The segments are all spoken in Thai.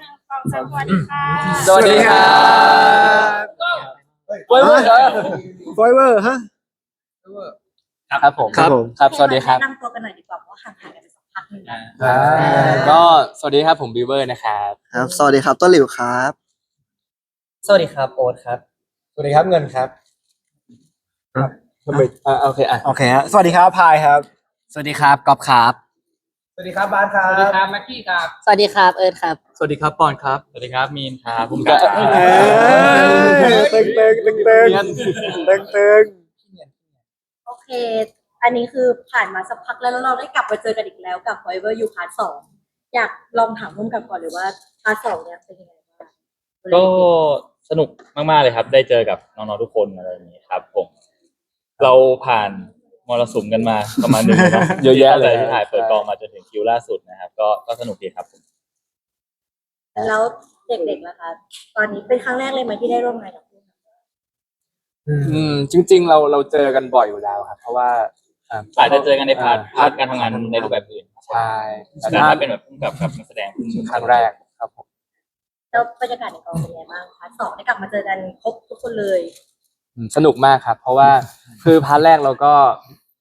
หนึ่งสองสามสวัสดีค่ะสวัสดีครับเว้ยเว้ยเออไฟเวอร์ฮะ ครับผมครับผม ครับ สวัสดีครับแนะนำตัวกันหน่อยดีกว่าเพราะว่าห่างหายกันไปสักพักหนึงแล้วอ่าก็สวัสดีครับผมบิวเวอร์นะครับครับ สวัสดีครับต้นหลิวครับ สวัสดีครับโอ๊ตครับ สวัสดีครับเงินครับทำไมอ่าโอเคอะโอเคฮะสวัสดีครับพายครับ สวัสดีครับกอบครับส วัสดีครับบาสครับสวัสดีครับแม็กกี้ครับ สวัสดีครับ เอิร์ธครับ สวัสดีครับปอนครับ สวัสดีครับมีนครับผมก็เตึงเตึงตึงเตึงตึงตึงโอเค อันนี้คือผ่านมาสักพักแล้วแล้วเราได้กลับมาเจอกันอีกแล้วกับ Forever You Part สองอยากลองถามพุ่มกับก่อนเลยว่าพาร์ทสองเนี่ยเป็นยังไงบ้างก็สนุกมากๆเลยครับ ได้เจอกับน้องๆทุกคนอะไรอย่างนี้ครับ ผม เราผ่าน มรสุมกันมาประมาณหนึงเลยนะ เยอะแยะเลย ที่ถ่ายเปิดกองมาจนถึงคิวล่าสุดนะครับ ก็ก็สนุกดีครับผมแล้วเด็กๆล่ะคะ ตอนนี้เป็นครั้งแรกเลยไหมที่ได้ร่วมงานกับพุ่มกับอืมจริง ๆ เราเราเจอกันบ่อยอยู่แล้วครับ เพราะว่าอ่าอาจจะเจอกันในพาร์ทพาร์ทการทำงานในรูปแบบอื่นใช่แต่แต่ถ้าถ้าเป็นแบบพุ่งกับกับนักแสดงครั้งแรกครับผมแล้วบรรยากาศในกองเป็นยังไงบ้างพาร์ทสองได้กลับมาเจอกันครบทุกคนเลยอืมสนุกมากครับ เพราะว่าคือพาร์ทแรกเราก็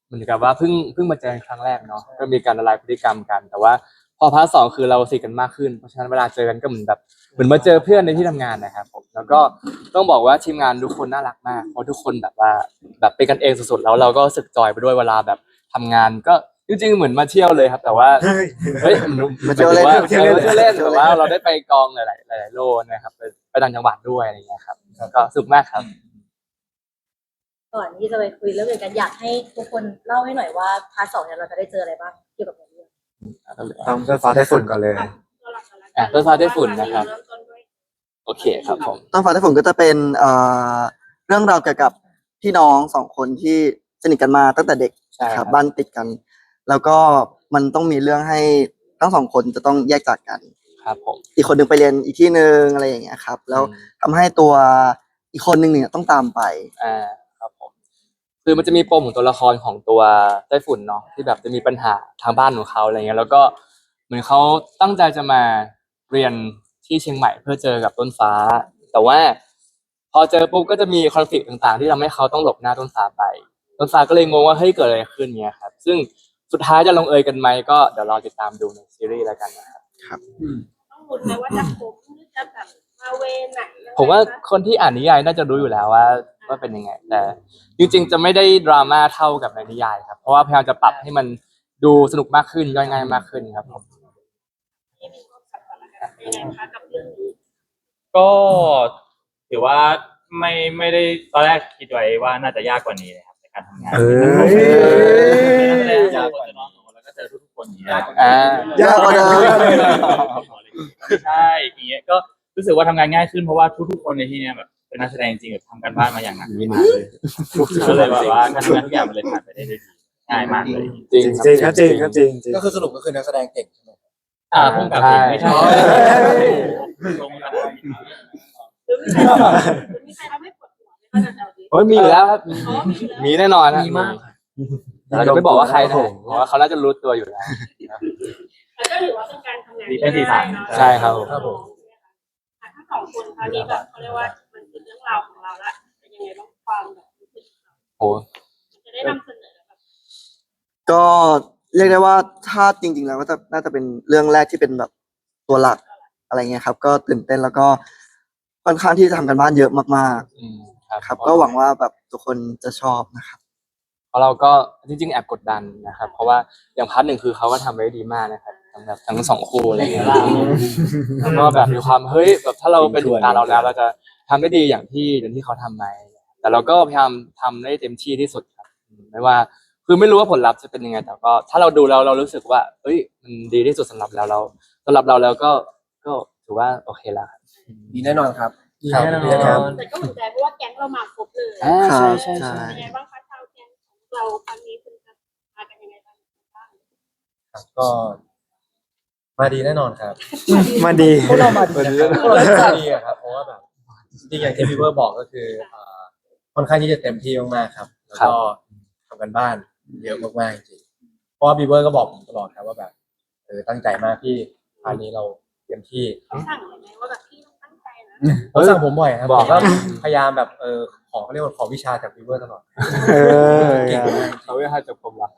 เหมือนกับว่าเพิ่งเพิ่งมาเจอกันครั้งแรกเนาะก็มีการละลายพฤติกรรมกัน แต่ว่าพอพาร์ทสองคือเราสนิทกันมากขึ้นเพราะฉะนั้นเวลาเจอกันก็เหมือนแบบเหมือนมาเจอเพื่อนในที่ทำงานนะครับผมแล้วก็ต้องบอกว่าทีมงานทุกคนน่ารักมากเพราะทุกคนแบบว่าแบบเป็นกันเองสุดๆแล้วเราก็รู้สึกจอยไปด้วยเวลาแบบทำงานก็จริงๆเหมือนมาเที่ยวเลยครับ แต่ว่าเฮ้ยมาเที่ยวเล่นหมายเที่ถึยวงเล่นว่าเที่ยวเล่นแต่ว่าเราได้ไปกองหลายๆหลายๆโลนะครับไปไปต่างจังหวัดด้วยอะไรอย่างเงี้ยครับก็สนุกมากครับ ก่อนที่จะไปคุยเรื่องอื่นกันอยากให้ทุกคนเล่าให้หน่อยว่าพาร์ทสองเนี่ยเราจะได้เจออะไรบ้างเกี่ยวกับเรื่องต้องเพื่อฟ้าได้ฝุ่นก่อนเลย อะเพื่อฟ้าได้ฝุ่นนะครับ โอเคครับผม ต้องฟ้าที่ผมก็จะเป็นเอ่อเรื่องราวเกี่ยวกับพี่น้องสองคนที่สนิทกันมาตั้งแต่เด็กใช่คครัรับบบ้านติดกัน แล้วก็มันต้องมีเรื่องให้ทั้งสองคนจะต้องแยกจากกัน ครับผม อีกคนหนึ่งไปเรียนอีกที่หนึ่งอะไรอย่างเงี้ยครับ แล้วทำให้ตัวอีกคนหนึ่งเนี่ยต้องตามไป อ่าครับผม คือมันจะมีปมของตัวละครของตัวไต้ฝุ่นเนาะที่แบบจะมีปัญหาทางบ้านของเขาอะไรเงี้ยแล้วก็เหมือนเขาตั้งใจจะมาเรียนที่เชียงใหม่เพื่อเจอกับต้นฟ้า แต่ว่า พอเจอปุ๊บก็จะมีคอนฟ lict ต่างๆ ที่ทำให้เขาต้องหลบหน้าต้นฟ้าไป ต้นฟ้าก็เลยงงว่าเฮ้ยเกิดอะไรขึ้นเนี่ยครับ ซึ่งสุดท้ายจะลงเอยกันไหมก็เดี๋ยวรอติดตามดูในซีรีส์แล้วกันนะครับต้องลุ้นไหมว่าจะคมหรือจะแบบมาเวไหนยังไงผมว่าคะคนที่อ่านนิยายน่าจะรู้อยู่แล้วว่า ว่าเป็นยังไง แต่จริงๆจะไม่ได้ดราม่าเท่ากับในนิยายครับเพราะว่าพยายามจะปรับให้มันดูสนุกมากขึ้นย่อยง่ายมากขึ้นครับผมที่มีความสัมพันธ์นะคะเป็นยังไงคะกับเรื่องนี้ก็ถือว่าไม่ไม่ได้ตอนแรกคิดไว้ว่าน่าจะยากกว่านี้นะครับในการทำงานเอ้ยเป็นนักแสดงจากคนจะน้องของเราแล้วก็เจอทุกๆคนอย่างเงี้ยอ่ายากกว่าเดิม ใช่อย่างเงี้ยก็รู้สึกว่าทำงานง่ายขึ้นเพราะว่าทุกๆคนในที่เนี้ยแบบ เป็นนักแสดงจริงๆแบบทำกันบ้านมาอย่างหนักมากเลยก็เลยแบบว่าการทำงานทุกอย่างมันเลยผ่านไปได้ด้วยดีง่ายมากเลยจริงจริงครับจริงครับจริงจริงก็คือสรุปก็คือนักแสดงเก่งใช่ไหมอ่าพุ่งกับจริงไม่ใช่ใช่ลงกันหรือมีใครหรือมีใครทำให้ปวดหัวไหมคะจากแถวนี้โอ้ยมีอยู่แล้วครับอ๋อมีอยู่แล้วมีแน่นอนนะมีมากแต่เราจะไม่บอกว่าใครนะเพราะว่าเขาน่าจะรู้ตัวอยู่แล้วแล้วก็ถือว่าเป็นการทำงานดีเป็นสีสันใช่ครับครับผมอะทั้งสองคนคราวนี้แบบเขาเรียกว่ามันคือ เรื่องราวของเราละเป็นยังไงบ้างความแบบรู้สึกของเราโอ้จะได้นำเสนอแบบก็เรียกได้ว่าถ้าจริง ๆ แล้วก็จะน่าจะเป็นเรื่องแรกที่เป็นแบบตัวหลักอะไรเงี้ยครับ ก็ตื่นเต้นแล้วก็ค่อนข้างที่จะทำกันบ้านเยอะมากอืมครับๆครับ ก็หวังว่าแบบทุกคนจะชอบนะครับ เพราะเราก็จริงๆแอบกดดันนะครับ เพราะว่าอย่างพาร์ทหนึ่งคือเขาก็ทำไว้ดีมากนะครับทั้งแบบทั้งสองคู่อะไรอย่างเงี้ยแล้วก็แบบมีความเฮ้ยแบบถ้าเราเป็นตาเราแล้วเราจะ ทำได้ดีอย่างที่อย่างที่เขาทำไหมแต่เราก็พยายามทำได้เต็มที่ที่สุดครับอืมไม่ว่าคือไม่รู้ว่าผลลัพธ์จะเป็นยังไง แต่ก็ถ้าเราดูแล้วเรารู้สึกว่าเฮ้ยมันดีที่สุดสำหรับเราเราสำหรับเราแล้วก็ก็ถือว่าโอเคแล้วครับ ดีแน่นอนครับ ดีแน่นอน ครับ แต่ก็เหมือนใจเพราะว่าแก๊งเรามาครบเลยอ่าครัใช่บใช่ใช่ใช่ เป็นยังไงบ้างคะชาวแก๊งของเราครั้งนี้คุณจะมากันยังไงบ้างครับก็ มาดีแน่นอนครับมาดี พวกเรามาดีนะครับพวกเรามาดีอะครับเพราะว่าแบบ จริงๆอย่างที่พี่เวอร์บอกก็คือเอ่อค่อนข้างที่จะเต็มที่มากๆครับ แล้วก็ทำกันบ้านเยอะมากๆจริงๆเพราะว่าพี่เวอร์ก็บอกผมตลอดครับว่าแบบเออตั้งใจมากที่พาร์ทนี้เราเต็มที่สั่งยังไงว่าแบบพี่ต้องตั้งใจนะเขาสั่งผมบ่อยครับบอกผมก็พยายามแบบเออขอเขาเรียกว่าขอวิชาจากวีเวอร์ตลอดเออเก่งมากเขาไม่ให้จากผมละ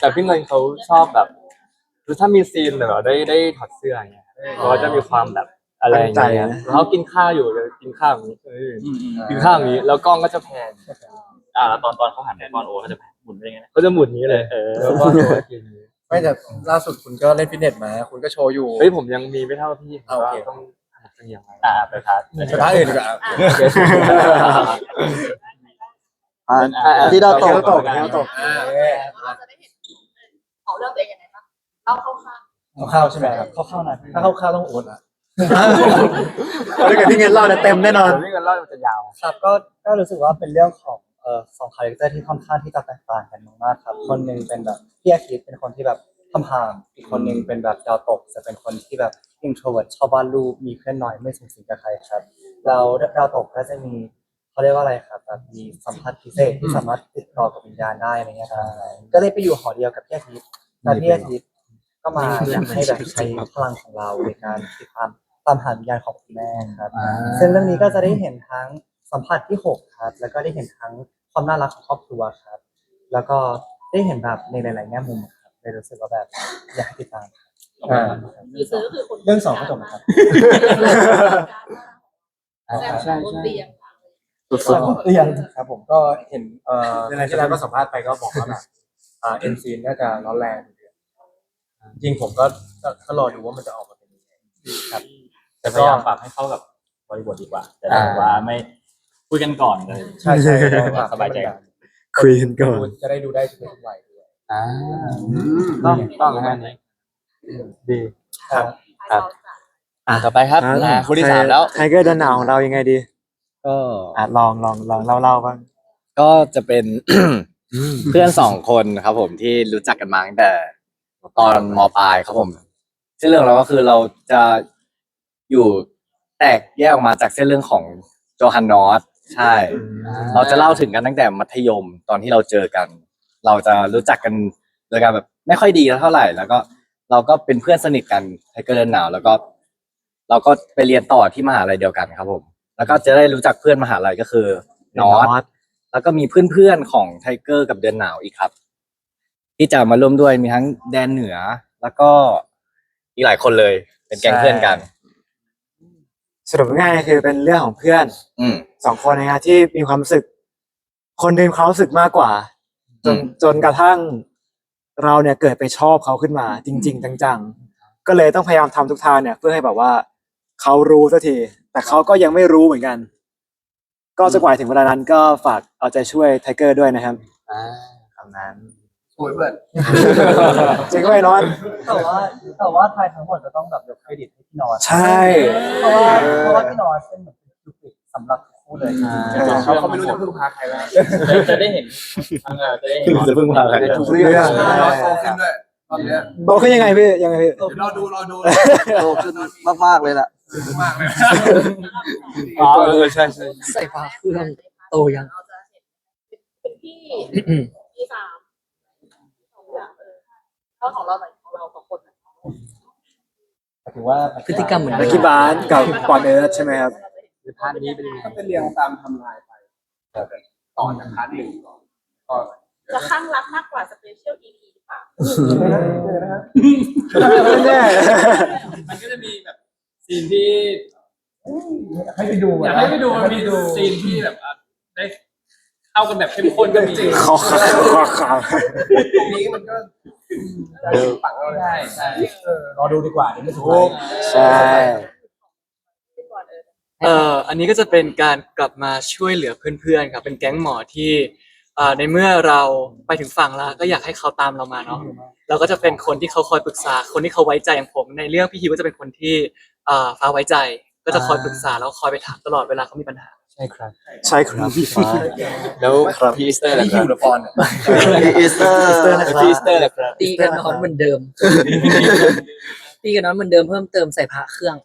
แต่พี่เงินเขาชอบแบบคือถ้ามีซีนแบบได้ได้ถอดเสื้ออย่างเงี้ยเขาก็จะมีความแบบ อะไรอย่างตั้งใจเงี้ยนะแล้วเขากินข้าวอยู่จะกินข้าวอย่างนี้เอออืมอืมกินข้าวอย่างนี้แล้วกล้องก็จะแพนอ่าแล้วตอนตอนเขาหันไปตอนโอเขาจะหมุนไปยังไงนะก็จะหมุนนี้เลยเออแล้วก็ตัวกินอย่างนี้ไม่แต่ล่าสุดคุณก็เล่นฟิตเนสมา คุณก็โชว์อยู่ เฮ้ยผมยังมีไม่เท่าพี่อ่าโอเคต้องหัดเสียงไว้ อ่าไปพาร์ทไปท้าอื่นดีกว่า อ่าที่เราตกเที่ยวตกเที่ยวตกอ่าเราจะได้เห็นของเรื่องตัวเองยังไงบ้างเราเข้าข้างเข้าๆใช่ไหมครับเข้าๆนะถ้าเข้าๆต้องโอนละ ถ้าเกิดพี่เงินเล่าเนี่ยเต็มแน่นอนพี่เงินเล่ามันจะยาว ครับก็ก็รู้สึกว่าเป็นเรื่องของเอ่อสองคาแรคเตอร์ที่ค่อนข้างที่จะแตกต่างกันมากๆครับ คนหนึ่งเป็นแบบพี่อาคิดเป็นคนที่แบบทำพามอีกคนหนึ่งเป็นแบบดาวตก จะเป็นคนที่แบบอินโทรเวิร์ดชอบวาดรูปมีเพื่อนน้อยไม่สูงสิงกับใครครับเราดาวตกก็จะมีเขาเรียกว่าอะไรครับแบบมีสัมผัสพิเศษที่สามารถติดต่อกับวิญญาณได้อะไรเงี้ยครับก็เลยไปอยู่หอเดียวกับพี่อาทิตย์แต่พี่อาทิตย์ก็มาอยากให้แบบใช้พลังของเราในการติดตาม ตามหาวิญญาณของคุณแม่ครับซึ่งเรื่องนี้ก็จะได้เห็นทั้งสัมผัสที่หกครับ แล้วก็ได้เห็นทั้งความน่ารักของครอบครัวครับ แล้วก็ได้เห็นแบบในหลาย ๆ แง่มุมครับเลยรู้สึกว่าแบบอยากให้ติดตามครับอ่า คือซื้อก็คือคนเรื่องสองก็จบนะครับ อ่าใช่ใช่ใช่ใช่เตียงสุดเรียนครับผมก็เห็นเอ่อในที่แล้วก็สัมภาษณ์ไปก็บอกว่าแบบอ่าเอ็นซีน่าจะร้อนแรงจริงผมก็ก็ก็รอดูว่ามันจะออกมาเป็นยังไงครับ แต่พยายามปรับให้เข้ากับบริบทดีกว่า แต่ถ้าว่าไม่คุยกันก่อนเลยใช่ใช่ใช่สบายใจคุยกันก่อนจะได้ดูได้ทุกวัยด้วยๆอ่าต้องต้องนะฮะนี่ดีครับครับอะต่อไปครับอะคู่ที่สามแล้วไทเกอร์เดินหนาวของเรายังไงดี ก็อะลองลองลองเล่าเล่าบ้างก็จะเป็นเพื่อนสองคนครับผมที่รู้จักกันมาตั้งแต่ตอนมปลายครับผมเส้นเรื่องเราก็คือเราจะ อยู่แตกแยกออกมาจากเส้นเรื่องของโจฮันนอสใช่ เราจะเล่าถึงกันตั้งแต่มัธยมตอนที่เราเจอกัน เราจะรู้จักกันโดยการแบบไม่ค่อยดีเท่าไหร่ แล้วก็เราก็เป็นเพื่อนสนิทกันไทเกอร์เดินหนาว แล้วก็ เราก็ไปเรียนต่อที่มหาลัยเดียวกันครับผม แล้วก็จะได้รู้จักเพื่อนมหาลัยก็คือนอตแล้วก็มีเพื่อนๆของไทเกอร์กับเดือนหนาวอีกครับ ที่จะมาร่วมด้วยมีทั้งแดนเหนือ แล้วก็อีกหลายคนเลย เป็นแก๊งเพื่อนกัน สรุปง่ายๆคือเป็นเรื่องของเพื่อนอืม สองคนนะฮะที่มีความรู้สึก คนหนึ่งเขามรู้สึกมากกว่า จนอืม จนกระทั่งเราเนี่ยเกิดไปชอบเขาขึ้นมา จริง ๆ จังๆ ก็เลยต้องพยายามทำทุกทางเนี่ย เพื่อให้แบบว่าเขารู้สักที แต่เขาก็ยังไม่รู้เหมือนกัน ก็จะกว่าถึงเวลานั้นก็ฝากเอาใจช่วยไทเกอร์ด้วยนะครับ อ่าคำนั้น โอ้ยเพื่อน จริงไหมน้อยแต่ว่าแต่ว่าไทยทั้งหมดจะต้องแบบยกเครดิตให้พี่นอตใช่ เพราะว่าเพราะว่าพี่นอตเป็นเหมือนเป็นจุดปิดสำหรับทั้งคู่เลยเขาเขาไม่รู้จะพึ่งพาใครแล้วจะได้เห็นเออจะได้เห็นจะพึ่งพาใครทุกเรื่องโตขึ้นด้วยตอนเนี้ยโตขึ้นยังไงพี่ยังไงพี่รอดูรอดูโตขึ้นมากๆเลยล่ะ มากเลยอ๋อเออใช่ใช่ใส่ฟ้าเครื่องโตยังเราจะเห็นเป็นพี่ พี่สามสองอย่างเออ เท่าของเราหน่อยของเราสองคนน่ะถือว่าพฤติกรรมเหมือนลักกี้บาสกับปอนเอิร์ธใช่ไหมครับ คือพาร์ทนี้เป็นยังไงก็เป็นเรียงตามทำลายไปต่อจากพาร์ทหนึ่งก่อนก็จะข้างรักมากกว่าสเปเชียลอีพีหรือเปล่าแน่ มันก็จะมีแบบซีนที่ให้ไปดูอยากให้ไปดูมันมีซีนที่แบบอะได้ เข้ากันแบบเข้มข้นก็มีขอขาวขอขาวนี้มันก็ปังเราใช่ใช่รอดูดีกว่าเดี๋ยวไม่ถูกใช่ที่ก่อนเออเอ่ออันนี้ก็จะเป็นการกลับมาช่วยเหลือเพื่อนๆครับเป็นแก๊งหมอที่เอ่อในเมื่อเราไปถึงฝั่งแล้วก็อยากให้เขาตามเรามาเนาะเราก็จะเป็นคนที่เขาคอยปรึกษา คนที่เขาไว้ใจอย่างผม ในเรื่องพี่ฮิวก็จะเป็นคนที่เอ่อฟ้าไว้ใจ ก็จะคอยปรึกษาแล้วคอยไปถามตลอดเวลาเขามีปัญหาใช่ครับใช่ครับพี่ฟ้าแล้วพี่อีสเตอร์ล่ะนี่คฮิรัวบเดอะฟอนอีสเตอร์พี่อีสเตอร์ล่ะครับตีกันน้องเหมือนเดิม ตีกันน้องเหมือนเดิมเพิ่มเติมใส่พระเครื่อง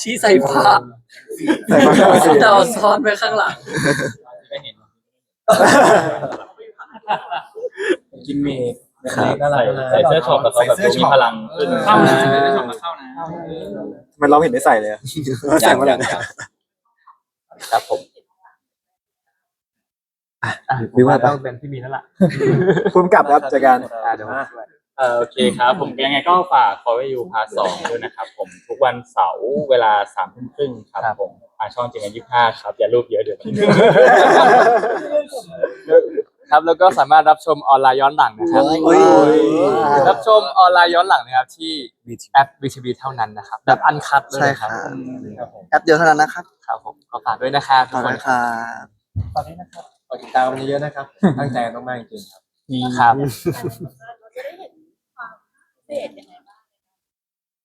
ชี้ใส่พระใส่มาเข้าสิแต่เอาซ้อนไว้ข้างหลังได้เห็นกิมเมคใน ครับ น่ารักใส่เสื้อช็อปแล้วก็แบบดูมีพลังขึ้นเข้านะเข้ามาเข้านะมันเราเห็นได้ใส่เลยอะใส่มาแล้วครับผมวิว่าต้องเป็นพี่มีนั่นแหละภูมิกับครับจากการอ่าเดี๋ยวผมช่วย เออโอเคครับ ผมยังไงก็ฝาก Forever You Part สองด้วยนะครับ ผมทุกวันเสาร์เวลาสามทุ่มครึ่งครับผมทางช่องจริงกันยี่ห้าครับ อย่ารูปเยอะเดี๋ยวมัน ครับแล้วก็สามารถรับชมออนไลน์ย้อนหลังนะครับเฮ้ย รับชมออนไลน์ย้อนหลังนะครับที่แอป VTV เท่านั้นนะครับแบบอันคัดเลยใช่นะคครัรับบแอปเดียวเท่านั้นนะครับครับผมก็ฝากด้วยนะครับขทุอกบคคุนณครับตอนนี้นะครับขอติดตามมันเยอะนะครับ ตั้งใจมากๆจริงๆครับ ครับ เราจะได้เห็นความพิเศษยังไงบ้าง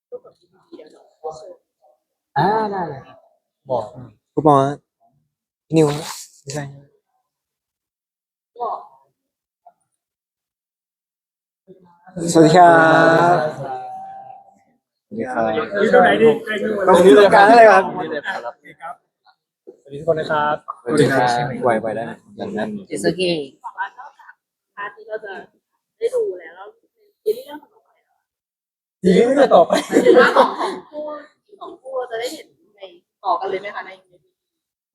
รูปแบบนี้เดี๋ยวเราโชว์อ่าได้เลย บอก คุณหมอพี่นิวไม่ใช่ บอกสวัสดีครับอยู่ตรงไหนดีต้องนี้เลยการอะไรครับนี่เลยครับสวัสดีทุกคนนะครับสวัสดีครับไหวไหวได้อย่างนั้นบอกว่านอกจากพาร์ทที่เราจะได้ดูแล้วแล้วในเรื่องของเราทีนี้ไม่จะต่อไปหรือว่าของของคู่ของคู่เราจะได้เห็นในต่อกันเลยไหมคะใน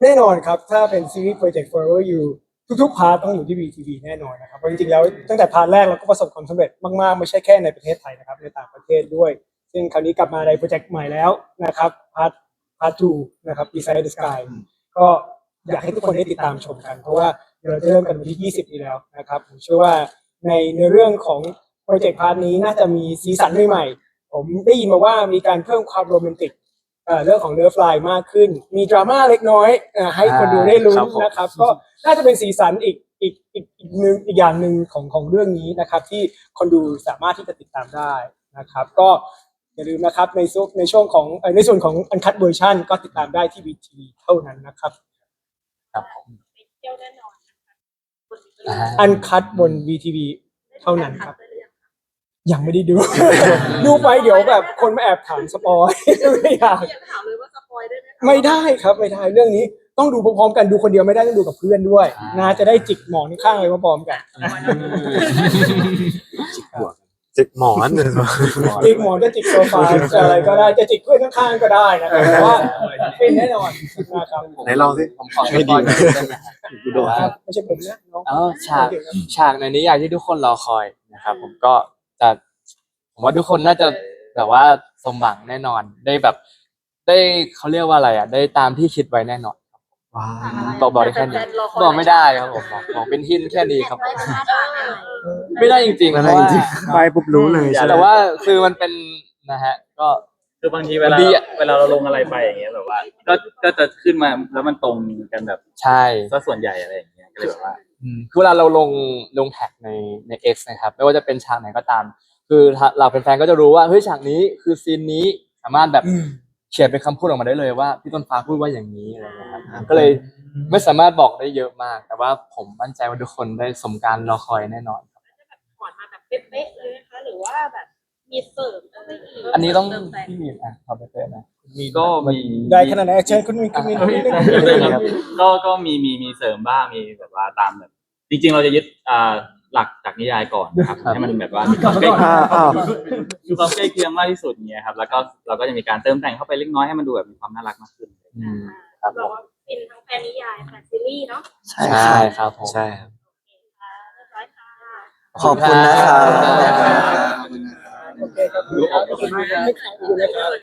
แน่นอนครับ ถ้าเป็นซีรีส์ Project Forever You ทุกๆพาร์ทต้องอยู่ที่ VTV แน่นอนนะครับเพราะจริงๆแล้วตั้งแต่พาร์ทแรกเราก็ประสบความสำเร็จมากๆ ไม่ใช่แค่ในประเทศไทยนะครับในต่างประเทศด้วย ซึ่งคราวนี้กลับมาในโปรเจกต์ใหม่แล้วนะครับพาร์ทพาร์ท2นะครับ Beside the Sky ก็อยากให้ทุกคนได้ติดตามชมกัน เพราะว่าเราจะเริ่มกันวันที่ 20 นี้แล้วนะครับผมเชื่อว่าในในเรื่องของโปรเจกต์พาร์ทนี้น่าจะมีสีสันใหม่ๆผมได้ยินมาว่ามีการเพิ่มความโรแมนติก เอ่อเรื่องของเลิฟไลน์มากขึ้น มีดราม่าเล็กน้อยเอ่อให้คนดูได้ลุ้นครับผม นะครับ ก็น่าจะเป็นสีสันอีกอีกอีกอีกหนึ่งอีกอย่างหนึ่งของของเรื่องนี้นะครับ ที่คนดูสามารถที่จะติดตามได้นะครับ ก็อย่าลืมนะครับในซุในช่วงของเอ่อในส่วนของอันคั v เวอร์ชันก็ติดตามได้ที่วีทีเท่านั้นนะครับเที่ยวแน่นอนอันคับน VTV เท่านั้นครับ ยังไม่ได้ดู ดูไปเดี๋ยวแบบคนมาแอบถามสปอยไม่อยากอยากถามเลยว่าสปอยได้ไหมคะไม่ได้ครับไม่ได้เรื่องนี้ต้องดูพร้อมๆกันดูคนเดียวไม่ได้ต้องดูกับเพื่อนด้วยนะจะได้จิกหมอนข้างๆเลยพร้อมๆกันจิกหมอนเลยจิกหมอนจะจิกโซฟาจะอะไรก็ได้จะจิกเพื่อนข้างๆก็ได้นะครับแต่ว่าเป็นแน่นอนนะครับไหนลองสิผมขอสปอยล์หน่อยได้ไหมครับดูครับไม่ใช่ผมนะน้องอ๋อฉากฉากในนิยายที่ทุกคนรอคอยนะครับผมก็ จะผมว่าทุกคนน่าจะแบบว่าสมหวังแน่นอน ได้แบบ ได้เขาเรียกว่าอะไรอะ ได้ตามที่คิดไว้แน่นอนว้าวบอกบอกได้แค่นี้บอกไม่ได้ครับผมบอกบอกเป็นหินแค่นี้ครับได้คาดหวังอะไรไม่ได้จริงๆไม่เพได้ราะว่าจริงๆไปปุ๊บรู้เลยใช่ไหมแต่ว่าคือมันเป็นนะฮะ ก็คือบางทีเวลาดีอะเวลาเราลงอะไรไปอย่างเงี้ยแบบว่า ก็ก็จะขึ้นมาแล้วมันตรงกันแบบใช่ซะส่วนใหญ่อะไรอย่างเงี้ยก็เลยแบบว่าอืม คือเวลาเราลงลงแท็กในใน X นะครับ ไม่ว่าจะเป็นฉากไหนก็ตาม คือถ้าเราเป็นแฟนๆก็จะรู้ว่าเฮ้ยฉากนี้คือซีนนี้สามารถแบบเขียนเป็นคำพูดออกมาได้เลยว่าพี่ต้นฟ้าพูดว่าอย่างนี้อะไรอย่างเงี้ยครับก็เลยไม่สามารถบอกได้เยอะมาก แต่ว่าผมมั่นใจว่าทุกคนได้สมการรอคอยแน่นอนครับก่อนมาแบบเป๊ะๆเลยนะคะหรือว่าแบบมีเสริมอะไรอีกอันนี้ต้องเติมแต่งพี่มีนอะขอไปเจอนะ มีก็มีได้ขนาดไหนเชิญคุณมินคุณมินคุณมินก็ก็มีมีมีเสริมบ้างมีแบบว่าตามแบบจริง ๆ เราจะยึดอ่าหลักจากนิยายก่อนนะครับให้มันแบบว่ามีความใกล้อ้าวอ้าวมีความใกล้เคียงมากที่สุดเงี้ยครับ แล้วก็เราก็จะมีการเติมแต่งเข้าไปเล็กน้อยให้มันดูแบบมีความน่ารักมากขึ้นอืมครับผบอกมว่าเป็นทั้งแฟนนิยายแฟนซีรีส์เนาะใช่ใช่ครับครับผมใช่ครับค่ะเรียบร้อยค่ะขอบคุณนะครับโอเคครับขอบคุณมากครับ